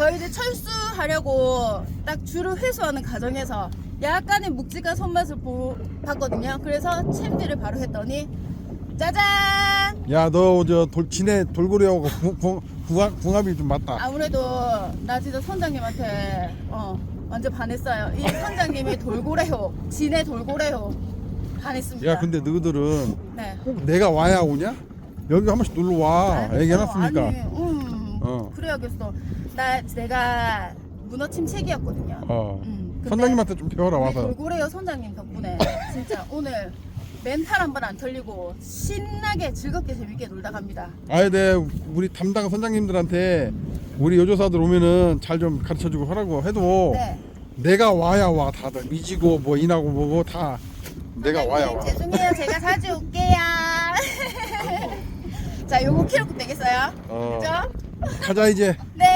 저희 이제 철수하려고 딱 줄을 회수하는 과정에서 약간의 묵직한 손맛을 보, 봤거든요. 그래서 챔질을 바로 했더니 짜잔! 야너 저 진해 돌고래하고 궁합, 궁합이 좀 맞다 아무래도 나 진짜 선장님한테 어, 완전 반했어요. 이 선장님이 돌고래호, 진해 돌고래호 반했습니다. 야 근데 너희들은 네. 꼭 내가 와야 오냐? 여기 한 번씩 놀러 와 알겠어. 얘기해놨으니까 아니, 음, 어. 그래야겠어. 나 내가 문어 침체기였거든요. 어. 음, 근데 선장님한테 좀 배워라 와서 돌고래요 선장님 덕분에 진짜 오늘 멘탈 한번 안 털리고 신나게 즐겁게 재밌게 놀다 갑니다. 아예 네 우리 담당 선장님들한테 우리 여조사들 오면은 잘 좀 가르쳐주고 하라고 해도 네. 내가 와야 와 다들 미지고 뭐 인하고 뭐고 다 내가 와야 와 죄송해요. 제가 자주 올게요. 자, 요거 키로급 되겠어요? 어. 그죠? 가자 이제 네.